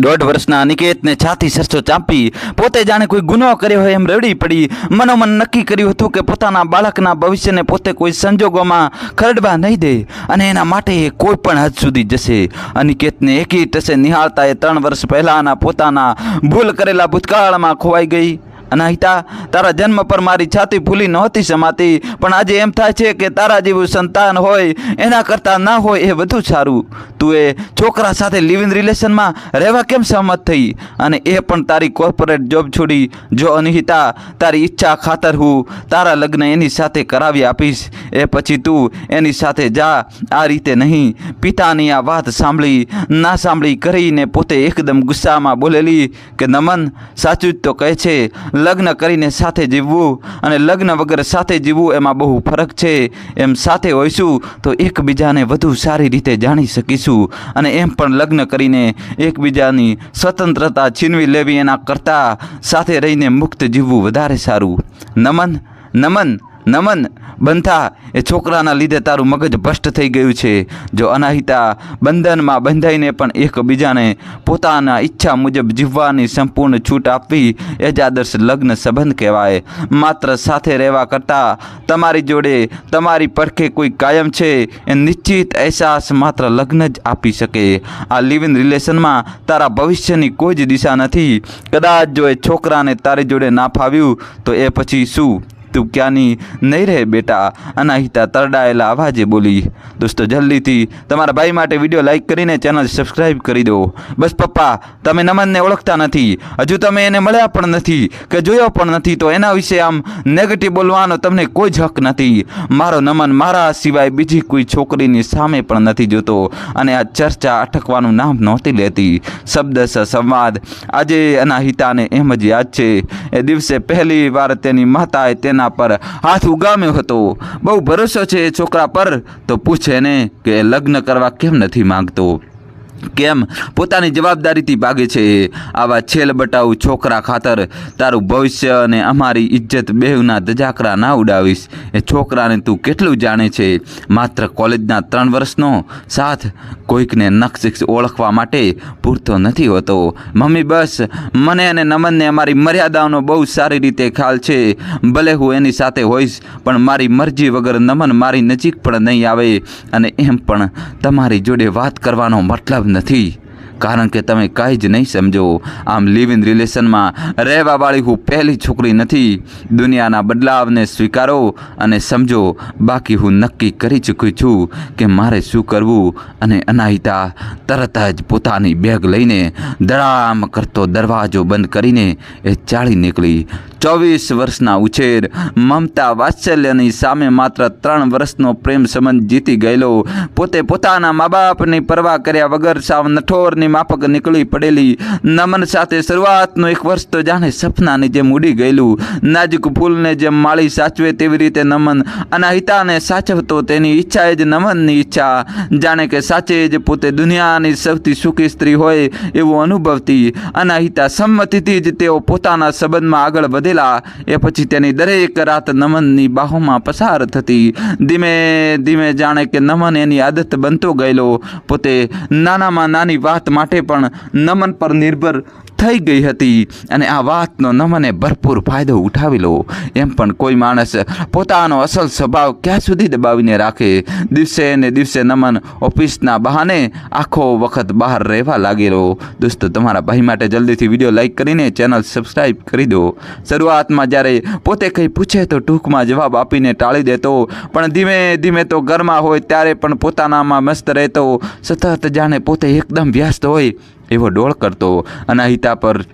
દોઢ વર્ષના અનિકેતને છાતી સરસો ચાંપી. પોતે જાણે કોઈ ગુનો કર્યો હોય એમ રડી પડી. મનોમન નક્કી કર્યું હતું કે પોતાના બાળકના ભવિષ્યને પોતે કોઈ સંજોગોમાં ખરડવા નહીં દે અને એના માટે એ કોઈ પણ હદ સુધી જશે. અનિકેતને એકી ટસે નિહાળતા એ ત્રણ વર્ષ પહેલાંના પોતાના ભૂલ કરેલા ભૂતકાળમાં ખોવાઈ ગઈ. અનાહિતા તારા જન્મ પર મારી છાતી ફૂલી નહોતી સમાતી, પણ આજે એમ થાય છે કે તારા જેવું સંતાન હોય, એના કરતાં ના હોય એ વધુ સારું. તું એ છોકરા સાથે લિવ ઇન રિલેશનમાં રહેવા કેમ સહમત થઈ? અને એ પણ તારી કોર્પોરેટ જોબ છોડી. જો અનિહિતા, તારી ઈચ્છા ખાતર હું તારા લગ્ન એની સાથે કરાવી આપીશ, એ પછી તું એની સાથે જા. આ રીતે નહીં. પિતાની આ વાત સાંભળી, ના સાંભળી કરીને પોતે એકદમ ગુસ્સામાં બોલેલી કે, નમન, સાચું જ તો કહે છે. લગ્ન કરીને સાથે જીવવું અને લગ્ન વગર સાથે જીવવું એમાં બહુ ફરક છે. એમ સાથે હોઈશું તો એકબીજાને વધુ સારી રીતે જાણી શકીશું અને એમ પણ લગ્ન કરીને એકબીજાની સ્વતંત્રતા છીનવી લેવી એના કરતાં સાથે રહીને મુક્ત જીવવું વધારે સારું. નમન નમન. નમન બંધા, એ છોકરાના લીધે તારું મગજ ભ્રષ્ટ થઈ ગયું છે. જો અનાહિતા બંધનમાં બંધાઈને પણ એકબીજાને પોતાના ઈચ્છા મુજબ જીવવાની સંપૂર્ણ છૂટ આપવી, એ જ આદર્શ લગ્ન સંબંધ કહેવાય. માત્ર સાથે રહેવા કરતાં તમારી જોડે તમારી પડખે કોઈ કાયમ છે, એ નિશ્ચિત અહેસાસ માત્ર લગ્ન જ આપી શકે. આ લિવ ઇન રિલેશનમાં તારા ભવિષ્યની કોઈ જ દિશા નથી. કદાચ જો એ છોકરાને તારી જોડે ના ફાવ્યું, તો એ પછી શું? તું ક્યાંની નહીં રહે બેટા? અનાહિતા તરડાયેલા અવાજે બોલી, દોસ્તો, જલ્દીથી તમારા ભાઈ માટે વીડિયો લાઇક કરીને ચેનલ સબસ્ક્રાઈબ કરી દો. બસ પપ્પા, તમે નમનને ઓળખતા નથી. હજુ તમે એને મળ્યા પણ નથી કે જોયો પણ નથી, તો એના વિશે આમ નેગેટિવ બોલવાનો તમને કોઈ જ હક નથી. મારો નમન મારા સિવાય બીજી કોઈ છોકરીની સામે પણ નથી જોતો અને આ ચર્ચા અટકવાનું નામ નહોતી લેતી. શબ્દશ સંવાદ. આજે અનાહિતાને એમ જ યાદ છે. એ દિવસે પહેલી વાર તેની માતાએ તેના પર હાથ ઉગામ્યો હતો. બહુ ભરોસો છે એ છોકરા પર. તો પૂછે ને કે લગ્ન કરવા કેમ નથી માંગતો? કેમ? પોતાની જવાબદારીથી ભાગે છે. આવા છેલ બટાઉ છોકરા ખાતર તારું ભવિષ્ય અને અમારી ઇજ્જત બેવના દજાકરા ના ઉડાવીશ. એ છોકરાને તું કેટલું જાણે છે? માત્ર કોલેજના ત્રણ વર્ષનો સાથ કોઈકને નક્ષ ઓળખવા માટે પૂરતો નથી હોતો. મમ્મી, બસ. મને અને નમનને અમારી મર્યાદાઓનો બહુ સારી રીતે ખ્યાલ છે. ભલે હું એની સાથે હોઈશ, પણ મારી મરજી વગર નમન મારી નજીક પણ નહીં આવે. અને એમ પણ તમારી જોડે વાત કરવાનો મતલબ નથી. કારણ કે તમે કાંઈ જ નહીં સમજો. આમ લિવ ઇન રિલેશનમાં રહેવાવાળી હું પહેલી છોકરી નથી. દુનિયાના બદલાવને સ્વીકારો અને સમજો, બાકી હું નક્કી કરી ચૂકી છું કે મારે શું કરવું અને અનાહિતા તરત જ પોતાની બેગ લઈને ધડામ કરતો દરવાજો બંધ કરીને એ ચાળી નીકળી. ચોવીસ વર્ષના ઉછેર. મમતા વાત્સલ્યની સામે માત્ર ત્રણ વર્ષનો પ્રેમ સંબંધ જીતી ગયેલો. પોતે પોતાના મા બાપની પરવા કર્યા વગર સાવ નઠોરની માફક નીકળી પડેલી. નમન સાથે શરૂઆતનું એક વર્ષ તો જાણે સપનાની જેમ ઉડી ગયેલું. નાજુક ફૂલને જેમ માળી સાચવે તેવી રીતે નમન. અનાહિતાને સાચવતો તેની ઈચ્છા એ જ નમનની ઈચ્છા. જાણે કે સાચે જ પોતે દુનિયાની સૌથી સુખી સ્ત્રી હોય એવું અનુભવતી અનાહિતા સંમતિથી જ તેઓ પોતાના સંબંધમાં આગળ વધેલા એ પછી તેની દરેક રાત નમનની બાહોમાં પસાર થતી. ધીમે ધીમે જાણે કે નમન એની આદત બનતો ગયેલો. પોતે નાનામાં નાની વાત માટે પણ નમન પર નિર્ભર થઈ ગઈ હતી અને આ વાતનો નમને ભરપૂર ફાયદો ઉઠાવી લો એમ પણ કોઈ માણસ પોતાનો અસલ સ્વભાવ ક્યાં સુધી દબાવીને રાખે? દિવસે ને દિવસે નમન ઓફિસના બહાને આખો વખત બહાર રહેવા લાગેલો. દોસ્તો, તમારા ભાઈ માટે જલ્દીથી વીડિયો લાઇક કરીને ચેનલ સબસ્ક્રાઈબ કરી દો. શરૂઆતમાં જ્યારે પોતે કંઈ પૂછે તો ટૂંકમાં જવાબ આપીને ટાળી દેતો. પણ ધીમે ધીમે તો ઘરમાં હોય ત્યારે પણ પોતાનામાં મસ્ત રહેતો. સતત જાણે પોતે એકદમ વ્યસ્ત હોય. એવો ડોળ કરતો અનાહિતા પર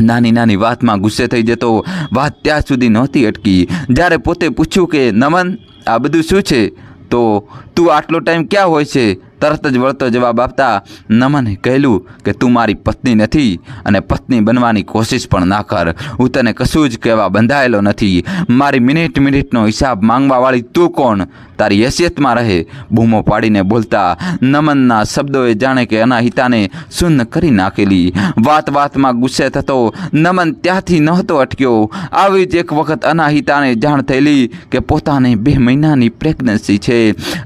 નાની નાની વાતમાં ગુસ્સે થઈ જતો. વાત ત્યાં સુધી નહોતી અટકી. જ્યારે પોતે પૂછ્યું કે, નમન, આ બધું શું છે? તો, તું આટલો ટાઈમ ક્યાં હોય છે? તરત જ વળતો જવાબ આપતા નમને કહેલું કે તું મારી પત્ની નથી અને પત્ની બનવાની કોશિશ પણ ના કર. હું તને કશું જ કહેવા બંધાયેલો નથી. મારી મિનિટ મિનિટનો હિસાબ માંગવાવાળી તું કોણ? તારી હેસિયતમાં રહે. બૂમો પાડીને બોલતા નમનના શબ્દોએ જાણે કે અનાહિતાને શૂન્ય કરી નાખેલી. વાત વાતમાં ગુસ્સે થતો નમન ત્યાંથી નહોતો અટક્યો. આવી જ એક વખત અનાહિતાને જાણ થયેલી કે પોતાને બે મહિનાની પ્રેગ્નન્સી છે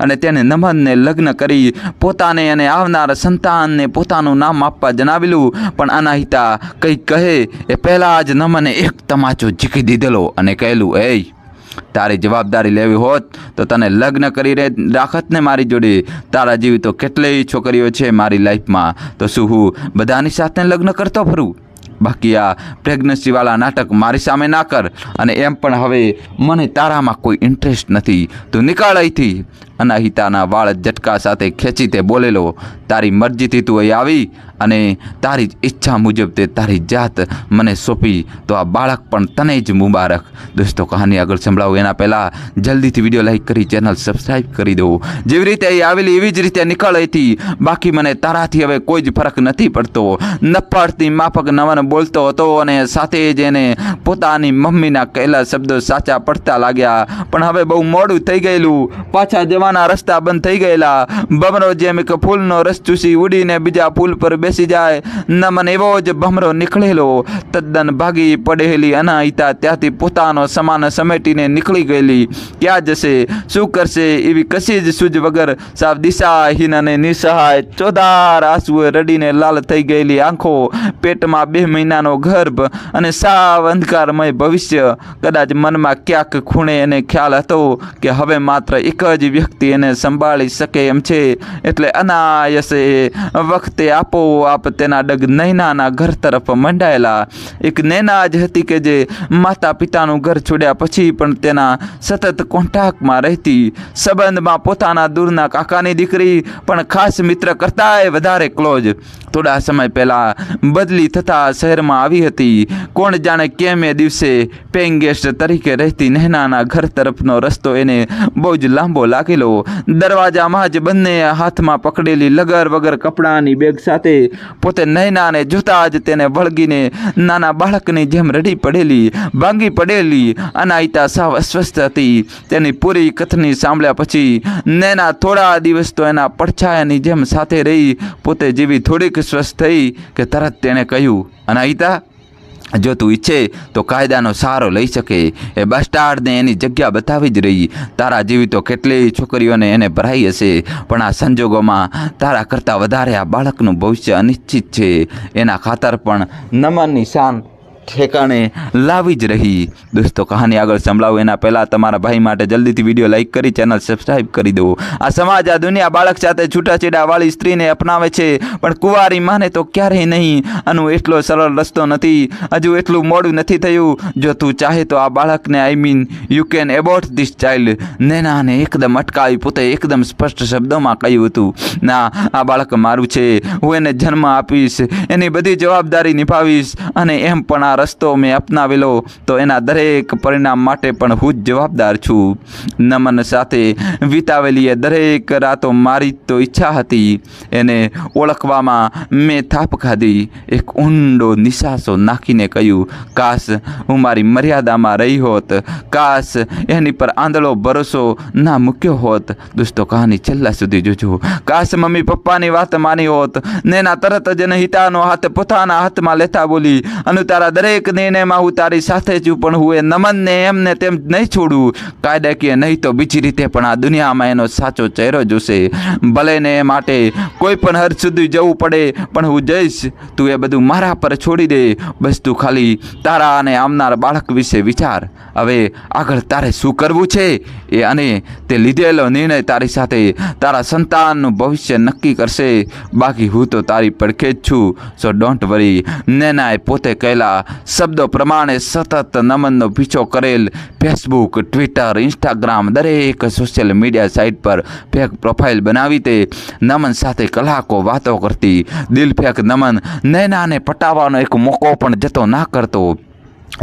અને તેને નમનને લગ્ન કરી પોતાને અને આવનાર સંતાનને પોતાનું નામ આપવા જણાવેલું. પણ અનાહિતા કંઈક કહે એ પહેલાં જ નમને એક તમાચો ઝીકી દીધેલો અને કહેલું એ તારી જવાબદારી લેવી હોત તો તને લગ્ન કરી રાખત ને મારી જોડે. તારા જેવી તો કેટલીય છોકરીઓ છે મારી લાઈફમાં. તો શું હું બધાની સાથે લગ્ન કરતો ફરું? બાકી આ પ્રેગ્નન્સીવાળા નાટક મારી સામે ના કર. અને એમ પણ હવે મને તારામાં કોઈ ઇન્ટરેસ્ટ નથી. તું નીકળ અહીંથી. અનાહિતાના વાળ ઝટકા સાથે ખેંચી તે બોલેલો, તારી મરજીથી તું અહીં આવી અને તારી જ ઈચ્છા મુજબ તે તારી જાત મને સોંપી, તો આ બાળક પણ તને જ મુબારક. દોસ્તો, કહાની આગળ સંભળાવું એના પહેલાં જલ્દીથી વીડિયો લાઇક કરી, ચેનલ સબસ્ક્રાઈબ કરી દો. જેવી રીતે અહીં આવેલી, એવી જ રીતે નીકળ હતી બાકી મને તારાથી હવે કોઈ જ ફરક નથી પડતો. નફાળથી માફક નવન બોલતો હતો અને સાથે જ એને પોતાની મમ્મીના કહેલા શબ્દો સાચા પડતા લાગ્યા. પણ હવે બહુ મોડું થઈ ગયેલું. પાછા જવાના રસ્તા બંધ થઈ ગયેલા. ભમરો જેમ એક ફૂલનો રસ ચૂસી ઉડીને બીજા ફૂલ પર બેસી જાય. નમન એવો જ ભમરો નીકળેલો. તદ્દન ભાગી પડેલી અનાહિતા ત્યાંથી પોતાનો સમાન સમેટીને નીકળી ગયેલી. ક્યાં જશે? શું કરશે? એવી કશી જ સૂઝ વગર સાવ દિશાહીન અને નિસહાય ચોધાર આંસુએ રડીને લાલ થઈ ગયેલી આંખો. પેટમાં બે મહિનાનો ગર્ભ અને સાવ અંધકારમય ભવિષ્ય. કદાચ મનમાં ક્યાંક ખૂણે એને ખ્યાલ હતો કે હવે માત્ર એક જ વ્યક્તિ એને સંભાળી શકે એમ છે. એટલે અનાયસે વખતે આપોઆપ તેના ડગ નૈનાના ઘર તરફ મંડાયેલા. એક નૈના જ હતી કે જે માતા પિતાનું ઘર છોડ્યા પછી પણ તેના સતત કોન્ટેક્ટમાં રહેતી. સંબંધમાં પોતાના દૂરના કાકાની દીકરી પણ ખાસ મિત્ર કરતાંય વધારે ક્લોઝ. થોડા સમય પહેલાં બદલી થતાં શહેરમાં આવી હતી. કોણ જાણે કેમ એ દિવસે પેઇંગ ગેસ્ટ તરીકે રહેતી નહેનાના ઘર તરફનો રસ્તો એને બહુ જ લાંબો લાગેલો દરવાજામાં જ બંને હાથમાં પકડેલી લગર વગર કપડાની બેગ સાથે પોતે નૈનાને જોતા જ તેને વળગીને નાના બાળકની જેમ રડી પડેલી, ભાંગી પડેલી, અનાયતા સાવ અસ્વસ્થ હતી. તેની પૂરી કથની સાંભળ્યા પછી નૈના થોડા દિવસ તો એના પડછાયાની જેમ સાથે રહી, પોતે જેવી થોડીક સ્વસ્થ થઈ કે તરત તેણે કહ્યું, અનાયતા જો તું ઈચ્છે તો કાયદાનો સહારો લઈ શકે. એ બસ્ટાર્ડને એની જગ્યા બતાવી જ રહી. તારા જેવી તો કેટલીય છોકરીઓને એને ભરાઈ હશે. પણ આ સંજોગોમાં તારા કરતાં વધારે આ બાળકનું ભવિષ્ય અનિશ્ચિત છે. એના ખાતર પણ નમનની શાન ઠેકાણે લાવી જ રહી. દોસ્તો, કહાની આગળ સંભળાવું. એના પહેલાં તમારા ભાઈ માટે જલ્દીથી વીડિયો લાઇક કરી, ચેનલ સબસ્ક્રાઈબ કરી દો. આ સમાજ, આ દુનિયા બાળક સાથે છૂટાછેડાવાળી સ્ત્રીને અપનાવે છે. પણ કુંવારી માને તો ક્યારેય નહીં. આનું એટલો સરળ રસ્તો નથી. હજુ એટલું મોડું નથી થયું. જો તું ચાહે તો આ બાળકને I mean you can abort this child નેનાને એકદમ અટકાવી પોતે એકદમ સ્પષ્ટ શબ્દોમાં કહ્યું હતું. ના, આ બાળક મારું છે. હું એને જન્મ આપીશ. એની બધી જવાબદારી નિભાવીશ. અને એમ પણ આ રસ્તો મેં અપનાવેલો, તો એના દરેક પરિણામ માટે પણ હું જ જવાબદાર છું. નમન સાથે વિતાવેલી એ દરેક રાતો મારી તો ઈચ્છા હતી. એને ઓળખવામાં મેં થાપ ખાધી. એક ઊંડો નિશાસો નાખીને કહ્યું, કાશ હું મારી મર્યાદામાં રહી હોત, કાશ એની પર આંધળો ભરોસો ના મૂક્યો હોત. દોસ્તો, કહાની છેલ્લા સુધી જોજો. કાશ મમ્મી પપ્પાની વાત માની હોત, ને એના તરત જ એને હિતાનો હાથ પોતાના હાથમાં લેતા બોલી, અને તારા દરેક નિર્ણયમાં હું તારી સાથે છું પણ હું એ નમનને એમને તેમ નહીં છોડું. કાયદાકીય નહીં તો બીજી રીતે પણ આ દુનિયામાં એનો સાચો ચહેરો જોશે. ભલે ને એ માટે કોઈ પણ હર સુધી જવું પડે, પણ હું જઈશ. તું એ બધું મારા પર છોડી દે. બસ તું ખાલી તારા અને આવનાર બાળક વિશે વિચાર. હવે આગળ તારે શું કરવું છે? એ અને તે લીધેલો નિર્ણય તારી સાથે તારા સંતાનનું ભવિષ્ય નક્કી કરશે. બાકી હું તો તારી પડખે જ છું. સો ડોન્ટ વરી નેનાએ પોતે કહેલા શબ્દો પ્રમાણે સતત નમનનો પીછો કરેલ ફેસબુક ટ્વિટર ઇન્સ્ટાગ્રામ દરેક સોશિયલ મીડિયા સાઇટ પર ફેક પ્રોફાઇલ બનાવી તે નમન સાથે કલાકો વાતો કરતી. દિલફેક નમન નૈનાને પટાવવાનો એક મોકો પણ જતો ના કરતો.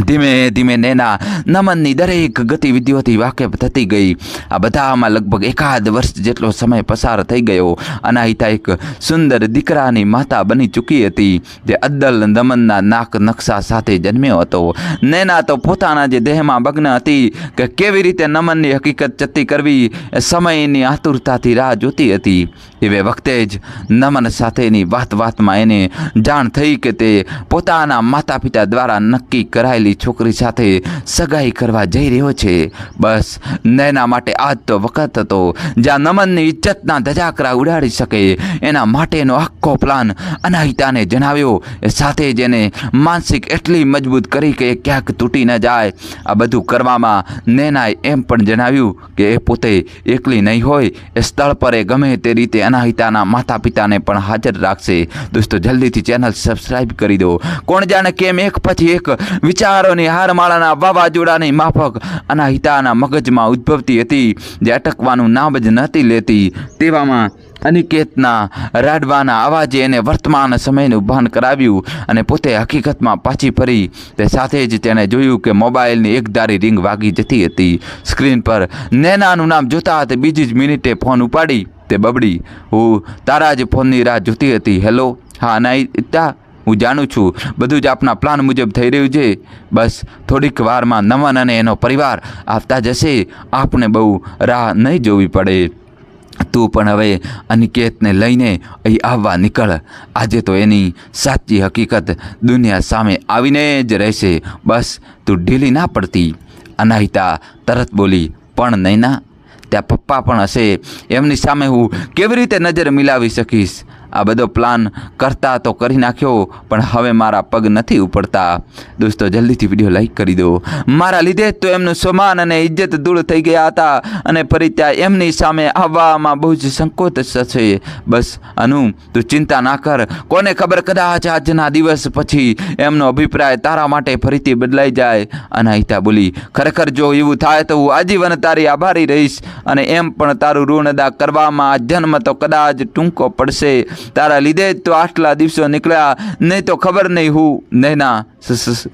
ધીમે ધીમે નેના નમનની દરેક ગતિવિધિઓથી વાકેફ થતી ગઈ. આ બધામાં લગભગ એકાદ વર્ષ જેટલો સમય પસાર થઈ ગયો. અનાહિતા એક સુંદર દીકરાની માતા બની ચૂકી હતી, જે અદ્દલ નમનના નાક નકશા સાથે જન્મ્યો હતો. નેના તો પોતાના જે દેહમાં મગ્ન હતી, કે કેવી રીતે નમનની હકીકત ચત્તી કરવી, એ સમયની આતુરતાથી રાહ જોતી હતી. એવે વખતે જ નમન સાથેની વાત વાતમાં એને જાણ થઈ કે તે પોતાના માતા પિતા દ્વારા નક્કી કરાય પટાયેલી છોકરી સાથે સગાઈ કરવા જઈ રહ્યો છે. બસ, નયના માટે આજ તો વખત હતો. જ્યાં નમનની ઇજ્જતના ધજાકરા ઉડાડી શકે, એના માટેનો આખો પ્લાન અનાહિતાને જણાવ્યો. સાથે જ એને માનસિક એટલી મજબૂત કરી કે ક્યાંક તૂટી ન જાય. આ બધું કરવામાં નૈનાએ એમ પણ જણાવ્યું કે એ પોતે એકલી નહીં હોય. એ સ્થળ પર એ ગમે તે રીતે અનાહિતાના માતા પિતાને પણ હાજર રાખશે. દોસ્તો, જલ્દીથી ચેનલ સબસ્ક્રાઇબ કરી દો. કોણ જાણે કેમ એક પછી એક વિચારોની હારમાળાના વાવાઝોડાની માફક અનાહિતાના મગજમાં ઉદ્ભવતી હતી, જે અટકવાનું નામ જ નહોતી લેતી. તેવામાં અનિકેતના રાડવાના અવાજે એને વર્તમાન સમયનું ભાન કરાવ્યું અને પોતે હકીકતમાં પાછી ફરી. તે સાથે જ તેણે જોયું કે મોબાઈલની એકધારી રિંગ વાગી જતી હતી. સ્ક્રીન પર નેનાનું નામ જોતા તે બીજી જ મિનિટે ફોન ઉપાડી. તે બબડી, હું તારા જ ફોનની રાહ જોતી હતી. હેલો, હા, અનાહિતા હું જાણું છું, બધું જ આપના પ્લાન મુજબ થઈ રહ્યું છે. બસ, થોડીક વારમાં નમન અને એનો પરિવાર આવતા જશે. આપને બહુ રાહ નહીં જોવી પડે. તું પણ હવે અનિકેતને લઈને અહીં આવવા નીકળ. આજે તો એની સાચી હકીકત દુનિયા સામે આવીને જ રહેશે. બસ, તું ઢીલી ના પડતી. અનાહિતા તરત બોલી, પણ નૈના, ત્યાં પપ્પા પણ હશે. એમની સામે હું કેવી રીતે નજર મિલાવી શકીશ? આ બધો પ્લાન કરતા તો કરી નાખ્યો, પણ હવે મારા પગ નથી ઉપડતા. દોસ્તો, જલ્દીથી વીડિયો લાઈક કરી દો. મારા લીધે તો એમનું સમાન અને ઇજ્જત દૂર થઈ ગયા હતા અને ફરી ત્યાં એમની સામે આવવામાં બહુ જ સંકોચ થશે. બસ, અનુ, તું ચિંતા ના કર. કોને ખબર કદાચ આજના દિવસ પછી એમનો અભિપ્રાય તારા માટે ફરીથી બદલાઈ જાય. અનાહિતા બોલી, ખરેખર જો એવું થાય તો હું આજીવન તારી આભારી રહીશ અને એમ પણ તારું ઋણ અદા કરવામાં જન્મ તો કદાચ ટૂંકો પડશે. તારા લીધે તો આટલા દિવસો નીકળ્યા. નહીં તો ખબર નહીં હું. નૈના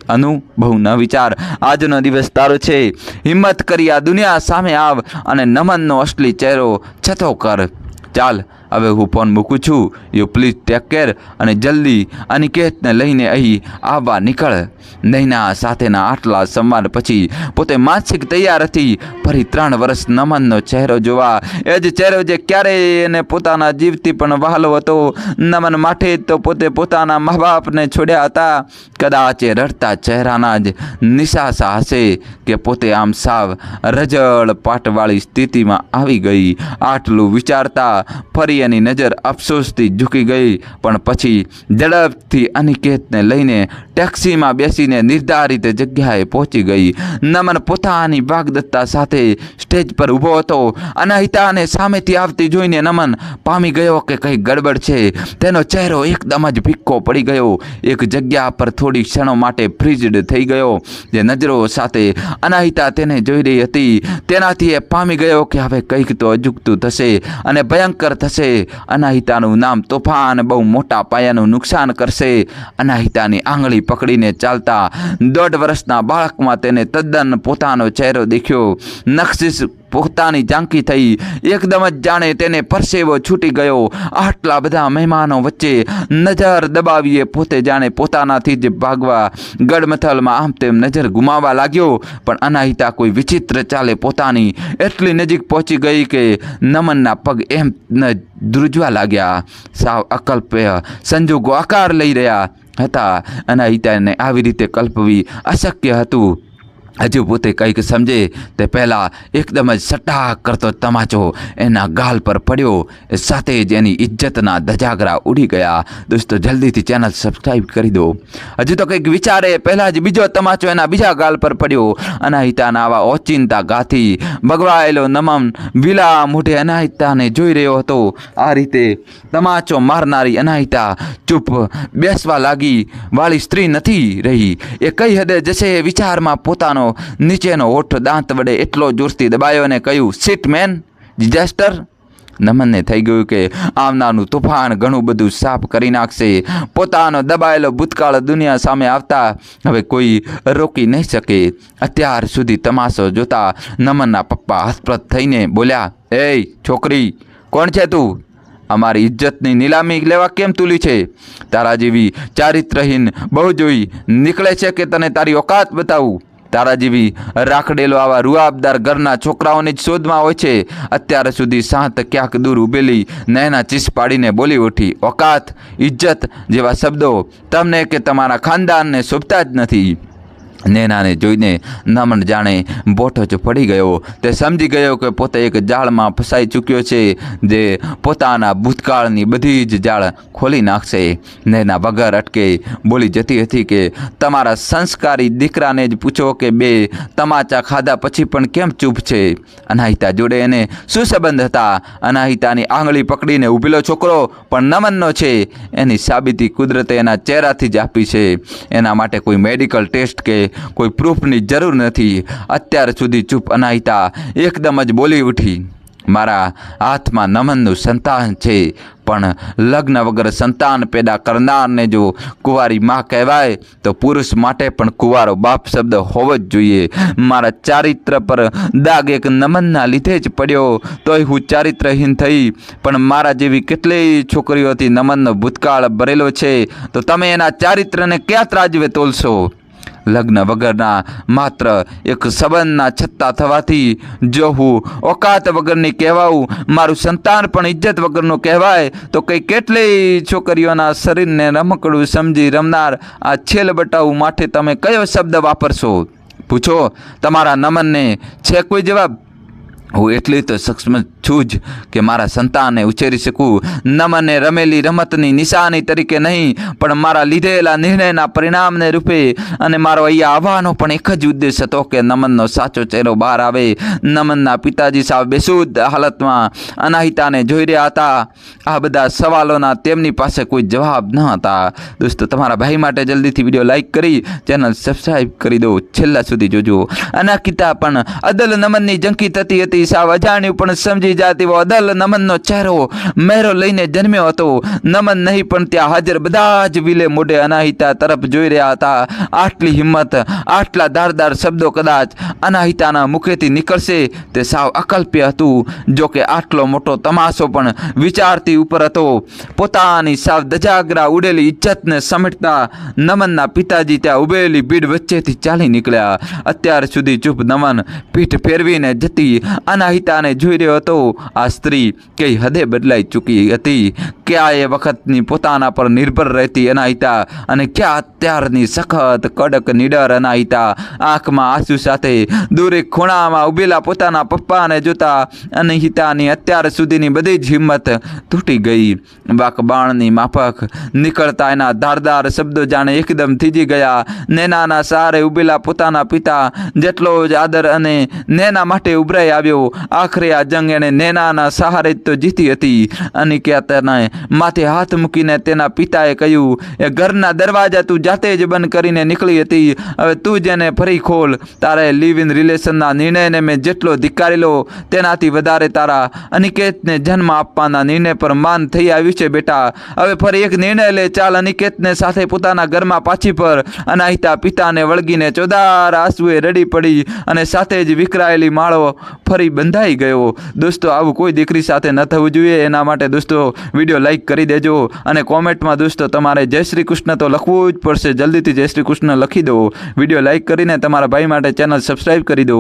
અનુભવ ન વિચાર. આજનો દિવસ તારો છે. હિંમત કરી આ દુનિયા સામે આવ અને નમનનો અસલી ચહેરો છતો કર. ચાલ હવે હું ફોન મૂકું છું. યુ પ્લીઝ ટેક કેર અને જલ્દી અનિકેતને લઈને અહીં આવવા નીકળ. નૈના સાથેના આટલા સંવાદ પછી પોતે માનસિક તૈયાર હતી. ફરી ત્રણ વર્ષ નમનનો ચહેરો જોવા. એ જ ચહેરો જે ક્યારેય એને પોતાના જીવથી પણ વહાલો હતો. નમન માટે તો પોતે પોતાના મા બાપને છોડ્યા હતા. કદાચ એ રડતા ચહેરાના જ નિશાસા હશે કે પોતે આમ સાવ રજળ પાટવાળી સ્થિતિમાં આવી ગઈ. આટલું વિચારતા ફરી એની નજર અફસોસથી ઝૂકી ગઈ, પણ પછી ઝડપથી અનિકેતને લઈને ટેક્સીમાં બેસીને નિર્ધારિત જગ્યાએ પહોંચી ગઈ. નમન પોતાની વાગદત્તા સાથે સ્ટેજ પર ઊભો હતો. અનાહિતાને સામેથી આવતી જોઈને નમન પામી ગયો કે કંઈ ગડબડ છે. તેનો ચહેરો એકદમ જ ભીક્કો પડી ગયો. એક જગ્યા પર થોડી ક્ષણો માટે ફ્રીઝડ થઈ ગયો. જે નજરો સાથે અનાહિતા તેને જોઈ રહી હતી. તેનાથી એ પામી ગયો કે હવે કંઈક તો અજુગતું થશે અને ભયંકર થશે. અનાહિતાનું નામ તોફાન, બહુ મોટા પાયાનું નુકસાન કરશે. અનાહિતાની આંગળી પકડીને ચાલતા દોઢ વર્ષના બાળકમાં તેને તદ્દન પોતાનો ચહેરો દેખ્યો. નક્ષીસ પોતાની ઝાંકી થઈ. એકદમ જ જાણે તેને પરસેવો છૂટી ગયો. આટલા બધા મહેમાનો વચ્ચે નજર દબાવીએ પોતે જાણે પોતાનાથી જ ભાગવા ગડમથલમાં આમ તેમ નજર ગુમાવવા લાગ્યો. પણ અનાહિતા કોઈ વિચિત્ર ચાલે પોતાની એટલી નજીક પહોંચી ગઈ કે નમનના પગ એમ ધ્રુજવા લાગ્યા. સાવ અકલ્પ્ય સંજોગો આકાર લઈ રહ્યા હતા. અનાહિતાને આવી રીતે કલ્પવી અશક્ય હતું. હજુ પોતે કંઈક સમજે તે પહેલાં એકદમ જ સટાક કરતો તમાચો એના ગાલ પર પડ્યો. સાથે જ એની ઇજ્જતના ધજાગરા ઉડી ગયા. દોસ્તો, જલ્દીથી ચેનલ સબસ્ક્રાઈબ કરી દો. હજુ તો કંઈક વિચારે, પહેલાં જ બીજો તમાચો એના બીજા ગાલ પર પડ્યો. અનાહિતાના આવા ઓચિંતા ગાથી ભગવાયેલો નમમ વિલા મોઢે અનાહિતાને જોઈ રહ્યો હતો. આ રીતે તમાચો મારનારી અનાહિતા ચૂપ બેસવા લાગી. વાળી સ્ત્રી નથી રહી. એ કઈ હદે જશે વિચારમાં પોતાનો નીચેનો ઓઠ દાંત વડે એટલો જોરથી દબાયો અને કહ્યું સીટ મેન ડિઝાસ્ટર નમનને થઈ ગયું કે આવનારનું તોફાન ઘણું બધું સાફ કરી નાખશે. પોતાનો દબાયેલો ભૂતકાળ દુનિયા સામે આવતા હવે કોઈ રોકી નહીં શકે. અત્યાર સુધી તમાશો જોતા નમનના પપ્પા હસપ્રદ થઈને બોલ્યા એ છોકરી, કોણ છે તું? અમારી ઇજ્જતની નીલામી લેવા કેમ તુલી છે? તારા જેવી ચારિત્રહીન બહુ જોઈ નીકળે છે કે તને તારી ઓકાત બતાવું? તારા જેવી રાખડેલો આવા રૂઆબદાર ઘરના છોકરાઓની જ શોધમાં હોય છે. અત્યાર સુધી સાંત ક્યાંક દૂર ઊભેલી નયના ચીસ પાડીને બોલી ઉઠી, ઓકાત ઇજ્જત જેવા શબ્દો તમને કે તમારા ખાનદાનને શોભતા જ નથી. નેનાને જોઈને નમન જાણે બોઠો જ પડી ગયો. તે સમજી ગયો કે પોતે એક જાળમાં ફસાઈ ચૂક્યો છે, જે પોતાના ભૂતકાળની બધી જ જાળ ખોલી નાખશે. નેના વગર અટકે બોલી જતી હતી કે, તમારા સંસ્કારી દીકરાને જ પૂછો કે બે તમાચા ખાધા પછી પણ કેમ ચૂપ છે? અનાહિતા જોડે એને શું સંબંધ હતા? અનાહિતાની આંગળી પકડીને ઊભેલો છોકરો પણ નમનનો છે. એની સાબિતી કુદરતે એના ચહેરાથી જ આપી છે. એના માટે કોઈ મેડિકલ ટેસ્ટ કે કોઈ પ્રૂફની જરૂર નથી. અત્યાર સુધી ચૂપ અનાહિતા એકદમ જ બોલી ઉઠી. મારા હાથમાં નમનનું સંતાન છે, પણ લગ્ન વગર સંતાન પેદા કરનારને જો કુંવારી માં કહેવાય, તો પુરુષ માટે પણ કુંવારો બાપ શબ્દ હોવો જ જોઈએ. મારા ચારિત્ર પર દાગ એક નમનના લીધે જ પડ્યો, તોય હું ચારિત્રહીન થઈ. પણ મારા જેવી કેટલીય છોકરીઓથી નમનનો ભૂતકાળ ભરેલો છે, તો તમે એના ચારિત્રને ક્યાં ત્રાજવે તોલશો? લગ્ન વગરના માત્ર એક સંબંધના છત્તા થવાથી જો હું ઓકાત વગરની કહેવાઉં, મારું સંતાન પણ ઇજ્જત વગરનું કહેવાય, તો કંઈ કેટલી છોકરીઓના શરીરને રમકડું સમજી રમનાર આ છેલ બટાવું માટે તમે કયો શબ્દ વાપરશો? પૂછો, તમારા નમનને છે કોઈ જવાબ. હું એટલી તો સક્ષમ છું જ કે મારા સંતાનને ઉછેરી શકું. નમને રમેલી રમતની નિશાની તરીકે નહીં, પણ મારા લીધેલા નિર્ણયના પરિણામને રૂપે અને મારો અહીંયા આવવાનો પણ એક જ ઉદ્દેશ હતો કે નમનનો સાચો ચહેરો બહાર આવે. નમનના પિતાજી સાવ બેસુદ્ધ હાલતમાં અનાહિતાને જોઈ રહ્યા હતા. આ બધા સવાલોના તેમની પાસે કોઈ જવાબ ન હતા. દોસ્તો, તમારા ભાઈ માટે જલ્દીથી વીડિયો લાઇક કરી, ચેનલ સબસ્ક્રાઈબ કરી દો. છેલ્લા સુધી જોજો. અનાકિતા પણ અદલ નમનની જંકી થતી હતી. સાવ અજાણ્યું પણ સમજી જાત, એવો અદલ નમનનો ચહેરો મહેરો લઈને જન્મ્યો હતો. નમન નહીં, પણ ત્યાં હાજર બધા જ વિલે મોઢે અનાહિતા તરફ જોઈ રહ્યા હતા. આટલી હિંમત, આટલા ધારદાર શબ્દો કદાચ અનાહિતાના મુખેથી નીકળશે, તે સાવ અકલ્પ્ય હતું. જો આટલો મોટો તમાશો પણ વિચારતી ઉપર હતો. પોતાની સાવ દજાગરા ઉડેલી ઇજ્જતને સમેટતા નમનના પિતાજી ત્યાં ઉભેલી ભીડ વચ્ચેથી ચાલી નીકળ્યા. અત્યાર સુધી ચૂપ નમન પીઠ ફેરવીને જતી અનાહિતાને જોઈ રહ્યો હતો. આ સ્ત્રી કઈ હદે બદલાઈ ચૂકી હતી? ક્યાં એ વખતની પોતાના પર નિર્ભર રહેતી અનાહિતા અને ક્યાં અત્યારની સખત કડક નીડર અનાહિતા આંખમાં આંસુ સાથે દૂરે ખૂણામાં ઉભેલા પોતાના પપ્પાને જોતા અનહિતાની અત્યાર સુધીની બધી જ હિંમત તૂટી ગઈ. વાકબાણની માફક નીકળતા એના ધારદાર શબ્દો જાણે એકદમ થીજી ગયા. નેનાના સહારે ઉભેલા પોતાના પિતા જેટલો જ આદર અને નેના માટે ઉભરાઈ આવ્યો. આખરે આ જંગ એણે નેનાના સહારે તો જીતી હતી. અનિકેતને માથે હાથ મૂકીને તેના પિતાએ કહ્યું, એ ઘરના દરવાજા તું જાતે જ બંધ કરીને નીકળી હતી. હવે તું જ એને ફરી ખોલ. તારે લીવ ઇન રિલેશનના નિર્ણયને મેં જેટલો ધિક્કારેલો તેનાથી વધારે તારા અનિકેતને જન્મ આપવાના નિર્ણય પર માન થઈ આવ્યું છે, બેટા. હવે ફરી એક નિર્ણય લે. ચાલ અનિકેતને સાથે પોતાના ઘરમાં પાછી પર અનાહિતા પિતાને વળગીને ચોદાર આંસુએ રડી પડી અને સાથે જ વિખરાયેલી માળો ફરી બંધાઈ ગયો. દોસ્તો, આવું કોઈ દીકરી સાથે ન થવું જોઈએ. એના માટે દોસ્તો, વીડિયો લાઈક કરી દેજો અને કોમેન્ટમાં દોસ્તો તમારે જય શ્રી કૃષ્ણ તો લખવું જ પડશે. જલ્દીથી જય શ્રી કૃષ્ણ લખી દો. વીડિયો લાઈક કરીને તમારા ભાઈ માટે ચેનલ સબસ્ક્રાઈબ કરી દો.